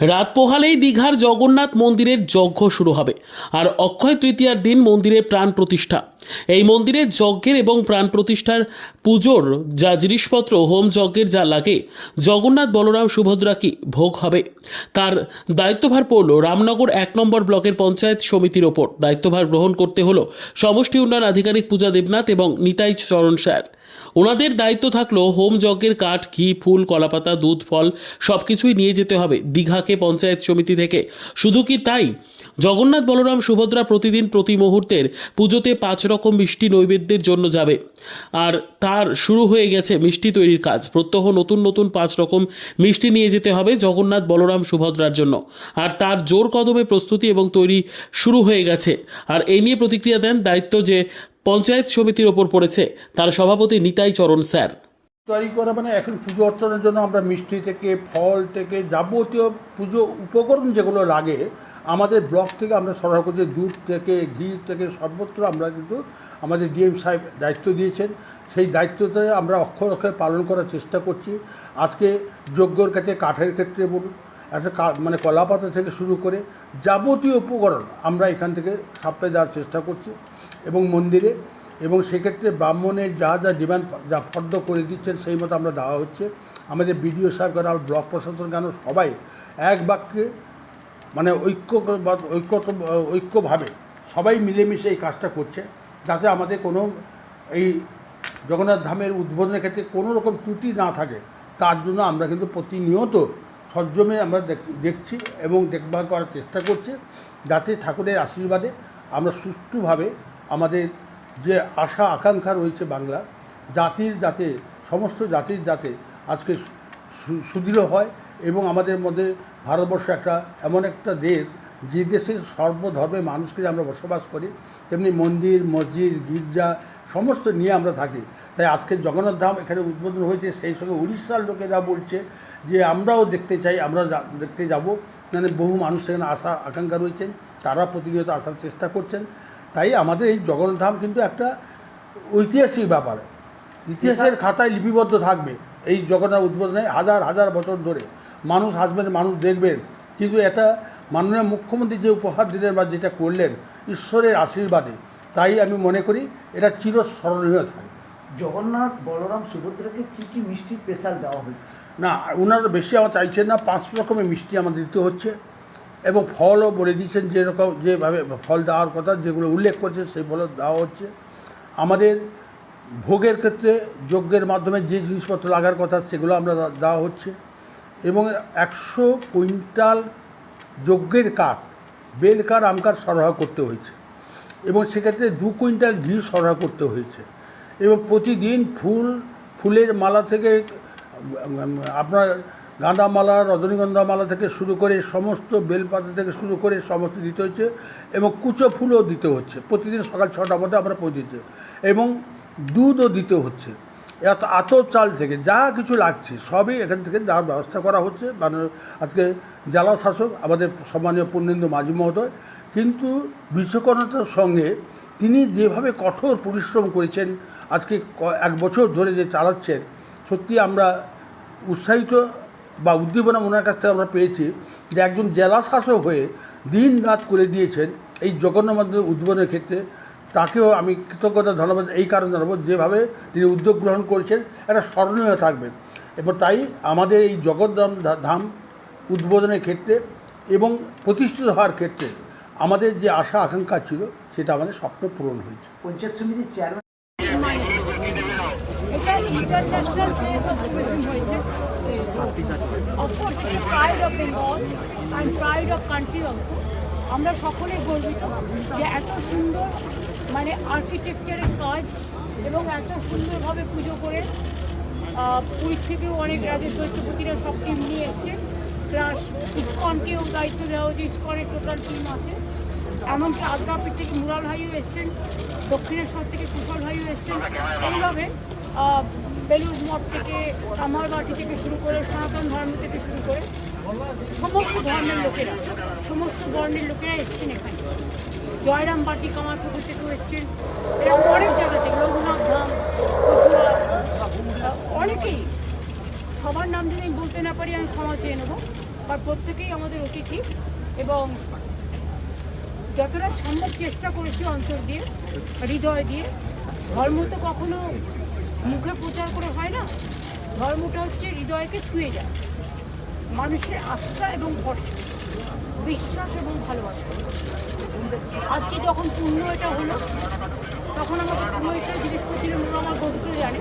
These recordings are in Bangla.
রাত পোহালেই দীঘার জগন্নাথ মন্দিরের যজ্ঞ শুরু হবে আর অক্ষয় তৃতীয়ার দিন মন্দিরে প্রাণ প্রতিষ্ঠা। এই মন্দিরে যজ্ঞের এবং প্রাণ প্রতিষ্ঠার পুজোর যা জিনিসপত্র, হোম যজ্ঞের যা লাগে, জগন্নাথ, বলরাম, সুভদ্রা কি ভোগ হবে? তার দায়িত্বভার পড়ল রামনগর এক নম্বর ব্লকের পঞ্চায়েত সমিতির ওপর। দায়িত্বভার গ্রহণ করতে হলো সমষ্টি উন্নয়ন আধিকারিক পূজা দেবনাথ এবং নিতাই চরণ স্যার। ওনাদের দায়িত্ব থাকল হোম যজ্ঞের কাঠ, ঘি, ফুল, কলাপাতা, দুধ, ফল সব কিছুই নিয়ে যেতে হবে দীঘাকে পঞ্চায়েত সমিতি থেকে। শুধু কি তাই? জগন্নাথ বলরাম সুভদ্রা প্রতিদিন প্রতি মুহূর্তের পুজোতে পাঁচ রকম মিষ্টি নৈবেদ্যের জন্য যাবে। আর তার শুরু হয়ে গেছে মিষ্টি তৈরির কাজ। প্রত্যহ নতুন নতুন পাঁচ রকম মিষ্টি নিয়ে যেতে হবে জগন্নাথ বলরাম সুভদ্রার জন্য। আর তার জোর কদমে প্রস্তুতি এবং তৈরি শুরু হয়ে গেছে। আর এই নিয়ে প্রতিক্রিয়া দেন দায়িত্ব যে পঞ্চায়েত সমিতির ওপর পড়েছে তার সভাপতি নিতাই চরণ স্যার। তৈরি করা মানে এখন পুজো অর্চনার জন্য আমরা মিষ্টি থেকে, ফল থেকে যাবতীয় পুজো উপকরণ যেগুলো লাগে, আমাদের ব্লক থেকে আমরা সরবরাহ করছি দুধ থেকে, ঘি থেকে সর্বত্র আমরা কিন্তু আমাদের ডিএম সাহেব দায়িত্ব দিয়েছেন। সেই দায়িত্বতে আমরা অক্ষর অক্ষরে পালন করার চেষ্টা করছি। আজকে যজ্ঞর কাছে কাঠের ক্ষেত্রে বলুন একটা মানে কলাপাতা থেকে শুরু করে যাবতীয় উপকরণ আমরা এখান থেকে সাপ্লাই দেওয়ার চেষ্টা করছি এবং মন্দিরে। এবং সেক্ষেত্রে ব্রাহ্মণের যা যা ডিমান্ড যা ফর্দ করে দিচ্ছেন সেই মতো আমরা দেওয়া হচ্ছে। আমাদের বিডিও সাহেব কেন আমার ব্লক প্রশাসন কেন সবাই এক বাক্যে মানে ঐক্য ঐক্য ঐক্যভাবে সবাই মিলেমিশে এই কাজটা করছে। যাতে আমাদের কোনো এই জগন্নাথ ধামের উদ্বোধনের ক্ষেত্রে কোনো রকম ত্রুটি না থাকে, তার জন্য আমরা কিন্তু প্রতিনিয়ত সজ্জমে আমরা দেখ- দেখছি এবং দেখভাল করার চেষ্টা করছি যাতে ঠাকুরের আশীর্বাদে আমরা সুষ্ঠুভাবে আমাদের যে আশা, আকাঙ্ক্ষা রয়েছে বাংলা জাতির যাতে, সমস্ত জাতির যাতে আজকে সুদৃঢ় হয় এবং আমাদের মধ্যে ভারতবর্ষ একটা এমন একটা দেশ যে দেশের সর্বধর্মের মানুষকে আমরা বসবাস করি, তেমনি মন্দির, মসজিদ, গির্জা, সমস্ত নিয়ে আমরা থাকি। তাই আজকে জগন্নাথ ধাম এখানে উদ্বোধন হয়েছে, সেই সঙ্গে উড়িষ্যার লোকেরা বলছে যে আমরাও দেখতে চাই, আমরা দেখতে যাব। মানে বহু মানুষ সেখানে আসা আকাঙ্ক্ষা রয়েছেন তারা প্রতিনিয়ত আসার চেষ্টা করছেন। তাই আমাদের এই জগন্নাথ ধাম কিন্তু একটা ঐতিহাসিক ব্যাপার। ইতিহাসের খাতায় লিপিবদ্ধ থাকবে এই জগন্নাথ উদ্বোধনে হাজার হাজার বছর ধরে। মানুষ আসবেন, মানুষ দেখবেন। কিন্তু এটা মাননীয় মুখ্যমন্ত্রী যে উপহার দিলেন বা যেটা করলেন ঈশ্বরের আশীর্বাদে তাই আমি মনে করি এটা চিরস্মরণীয় থাকবে। জগন্নাথ বলরাম সুভদ্রাকে কি কি মিষ্টি স্পেশাল দেওয়া হচ্ছে না ওনারা বেশি আমার চাইছেন না পাঁচ রকমের মিষ্টি আমাদের দিতে হচ্ছে এবং ফলও বলে দিচ্ছেন যেরকম যেভাবে ফল দেওয়ার কথা যেগুলো উল্লেখ করছে সেই ফল দেওয়া হচ্ছে। আমাদের ভোগের ক্ষেত্রে যজ্ঞের মাধ্যমে যে জিনিসপত্র লাগার কথা সেগুলো আমরা দেওয়া হচ্ছে এবং একশো কুইন্টাল যজ্ঞের কাঠ, বেল কাঠ, আম কাঠ সরবরাহ করতে হয়েছে। এবং সেক্ষেত্রে দু কুইন্টাল ঘি সরবরাহ করতে হয়েছে। এবং প্রতিদিন ফুল, ফুলের মালা থেকে, আপনার গাঁদা মালা রজনীগন্ধা মালা থেকে শুরু করে সমস্ত বেলপাতা থেকে শুরু করে সমস্ত দিতে হচ্ছে এবং কুচো ফুলও দিতে হচ্ছে। প্রতিদিন সকাল ছটা মধ্যে আমরা পৌঁছে এবং দুধও দিতে হচ্ছে। এত চাল থেকে যা কিছু লাগছে সবই এখান থেকে দেওয়ার ব্যবস্থা করা হচ্ছে। মানে আজকে জেলা শাসক আমাদের সম্মানীয় পূর্ণেন্দু মাঝি মহোদয়, কিন্তু বিশ্বকর্ণতার সঙ্গে তিনি যেভাবে কঠোর পরিশ্রম করেছেন, আজকে এক বছর ধরে যে চালাচ্ছেন, সত্যি আমরা উৎসাহিত বা উদ্দীপনা ওনার কাছ থেকে আমরা পেয়েছি যে একজন জেলা শাসক হয়ে দিন রাত করে দিয়েছেন এই জগন্নাথ উদ্বোধনের ক্ষেত্রে। তাকেও আমি কৃতজ্ঞতা ধন্যবাদ এই কারণে জানাব যেভাবে তিনি উদ্যোগ গ্রহণ করেছেন এটা স্মরণীয় থাকবে। এবং তাই আমাদের এই জগদ্ধাম ধাম উদ্বোধনের ক্ষেত্রে এবং প্রতিষ্ঠিত হওয়ার ক্ষেত্রে আমাদের যে আশা আকাঙ্ক্ষা ছিল সেটা আমাদের স্বপ্ন পূরণ হয়েছে। পঞ্চায়েত সমিতির চেয়ারম্যান এটা ইন্টারন্যাশনাল প্লেস অফ টুরিজম হয়েছে। Of course pride of Bengal and pride of country also আমরা সকলে গর্বিত যে এত সুন্দর মানে আর্কিটেকচারের কাজ এবং এত সুন্দরভাবে পুজো করে পুরীর থেকেও অনেক রাজ্যের দৈত্যপতিরা সব টিম নিয়ে এসছে। প্লাস ইস্কনকেও দায়িত্ব দেওয়া হয়েছে, ইস্কনের টোটাল টিম আছে। এমনকি আদ্রাপির থেকে মুরাল ভাইও এসছেন, দক্ষিণেশ্বর থেকে কুশল ভাইও এসছেন। এইভাবে বেলুজ মঠ থেকে কামারবাটি থেকে শুরু করে সনাতন ধর্ম থেকে শুরু করে সমস্ত ধর্মের লোকেরা, সমস্ত বর্ণের লোকেরা এসছেন এখানে। জয়রাম বাটি কামারপুকুর থেকেও এসছেন। এরকম অনেক জায়গা থেকে রঘুনাথ ধাম অনেকেই। সবার নাম যদি বলতে না পারি, আমি ক্ষমা চেয়ে নেব। আর প্রত্যেকেই আমাদের অতিথি এবং যতটা সম্ভব চেষ্টা করেছি অন্তর দিয়ে, হৃদয় দিয়ে। ধর্ম তো কখনো মুখে প্রচার করে হয় না। ধর্মটা হচ্ছে হৃদয়কে ছুঁয়ে যায়। মানুষের আস্থা এবং ভরসা। বিশ্বাস এবং ভালোবাসা। আজকে যখন পুণ্য এটা হলো, তখন আমাকে পুরোহিতরা জিজ্ঞেস করছিলেন ওরা আমার গোত্র জানে?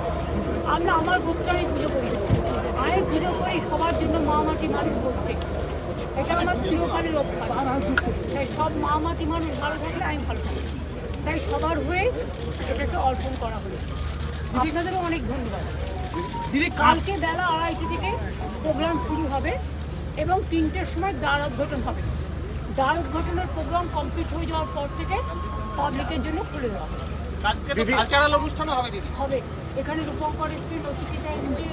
আমরা আমার গোত্র আমি পুজো করি। আমি পুজো করি সবার জন্য মা, মাটি মানুষ করছে এটা আমার চিরকালের অভ্যাস তাই সব মা, মাটি মানুষ ভালো থাকলে আমি ভালো থাকি তাই সবার হয়ে এটাকে অর্পণ করা হলো। আপনাদেরও অনেক ধন্যবাদ। দিদি, কালকে বেলা আড়াইটে থেকে প্রোগ্রাম শুরু হবে এবং তিনটের সময় দ্বার উদ্ঘাটন হবে। দ্বার উদ্ঘাটনের প্রোগ্রাম কমপ্লিট হয়ে যাওয়ার পর থেকে পাবলিকের জন্য খুলে দেওয়া হবে। কালচারাল অনুষ্ঠানও হবে দিদি। হবে। এখানে রূপঙ্কর এসছে নচিকিতা এসছে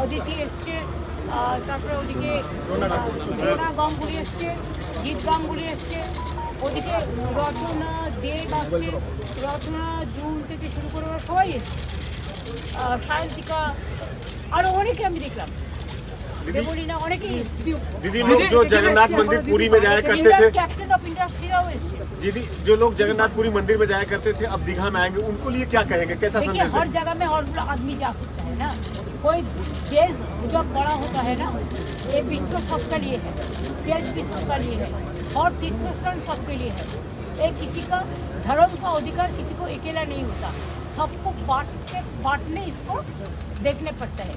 অদিতি এসছে তারপরে ওদিকে রোনা গাঙ্গুলি এসছে জিৎ গাঙ্গুলি এসছে ওদিকে রচনা দেব আসছে রচনা জুন থেকে শুরু করে ওরা সবাই এসছে। সায়ন্তিকা আরও অনেকে আমি দেখলাম। दीदी? लोग जो जगन्नाथ मंदिर पुरी में जाया करते थे। दीदी जो लोग जगन्नाथपुरी मंदिर में जाया करते थे अब दीघा में आएँगे उनको लिए क्या कहेंगे? कैसा समझे हर जगह में और आदमी जा सकता है ना। कोई देश जो बड़ा होता है ना ये विश्व सबके लिए है देश भी सबका लिए है और तीर्थ स्थान सबके लिए है। ये किसी का धर्म का अधिकार किसी को अकेला नहीं होता। सबको बांट के बांटने इसको देखने पड़ता है।